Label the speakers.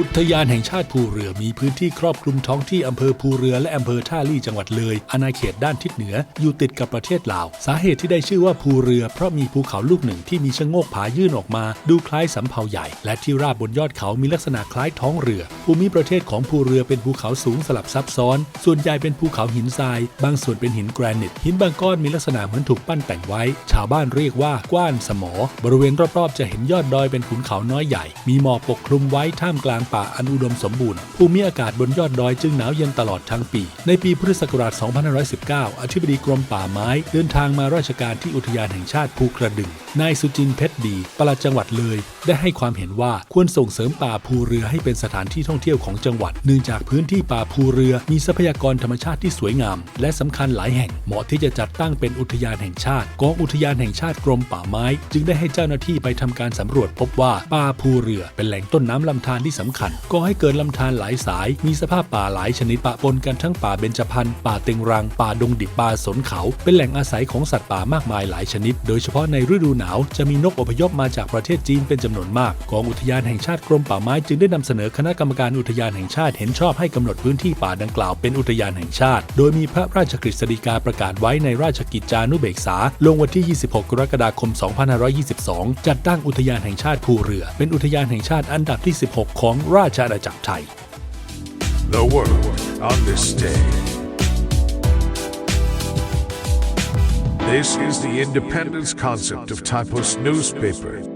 Speaker 1: อุทยานแห่งชาติภูเรือมีพื้นที่ครอบคลุมท้องที่อำเภอภูเรือและอำเภอท่าลี่จังหวัดเลย อาณาเขตด้านทิศเหนืออยู่ติดกับประเทศลาว สาเหตุที่ได้ชื่อว่าภูเรือ เพราะมีภูเขาลูกหนึ่งที่มีชะโงกผายื่นออกมา ดูคล้ายสำเภาใหญ่ และที่ราบบนยอดเขามีลักษณะคล้ายท้องเรือ ภูมิประเทศของภูเรือเป็นภูเขาสูงสลับซับซ้อน ส่วนใหญ่เป็นภูเขาหินทราย บางส่วนเป็นหินแกรนิต หินบางก้อนมีลักษณะเหมือนถูกปั้นแต่งไว้ ชาวบ้านเรียกว่ากว้านสมอ บริเวณรอบๆ จะเห็นยอดดอยเป็นขุนเขาน้อยใหญ่ มีหมอกปกคลุมไว้ท่ามกลางป่าอันอุดมสมบูรณ์ ภูมิอากาศบนยอดดอยจึงหนาวเย็นตลอดทั้งปี ในปีพุทธศักราช 2519 อธิบดีกรมป่าไม้ เดินทางมาราชการที่อุทยานแห่งชาติภูกระดึง นายสุจินเพชรดี ปลัดจังหวัดเลย ได้ให้ความเห็นว่าควรส่งเสริมป่าภูเรือให้เป็นสถานที่ท่องเที่ยวของจังหวัด เนื่องจากพื้นที่ป่าภูเรือมีทรัพยากรธรรมชาติที่สวยงาม และสำคัญหลายแห่ง เหมาะที่จะจัดตั้งเป็นอุทยานแห่งชาติ กองอุทยานแห่งชาติกรมป่าไม้ จึงได้ให้เจ้าหน้าที่ไปทำการสำรวจพบว่าป่าภูเรือเป็นแหล่งต้นน้ำลำธารที่สำคัญก่อให้เกิดลำธารหลายสาย มีสภาพป่าหลายชนิดปะปนกันทั้งป่าเบญจพรรณป่าเต็งรัง ป่าดงดิบป่าสนเขา เป็นแหล่งอาศัยของสัตว์ป่ามากมายหลายชนิด โดยเฉพาะในฤดูหนาวจะมีนกอพยพมาจากประเทศจีนเป็นจำนวนมาก กองอุทยานแห่งชาติกรมป่าไม้จึงได้นำเสนอคณะกรรมการอุทยานแห่งชาติเห็นชอบให้กำหนดพื้นที่ป่าดังกล่าวเป็นอุทยานแห่งชาติ โดยมีพระราชกฤษฎีกาประกาศไว้ในราชกิจจานุเบกษา ลงวันที่ 26 กรกฎาคม 2522 จัดตั้งอุทยานแห่งชาติภูเรือ เป็นอุทยานแห่งชาติอันดับที่ 16 ของ ราชอาณาจักรไทย
Speaker 2: The world on this day. This is the independence concept of Typos newspaper.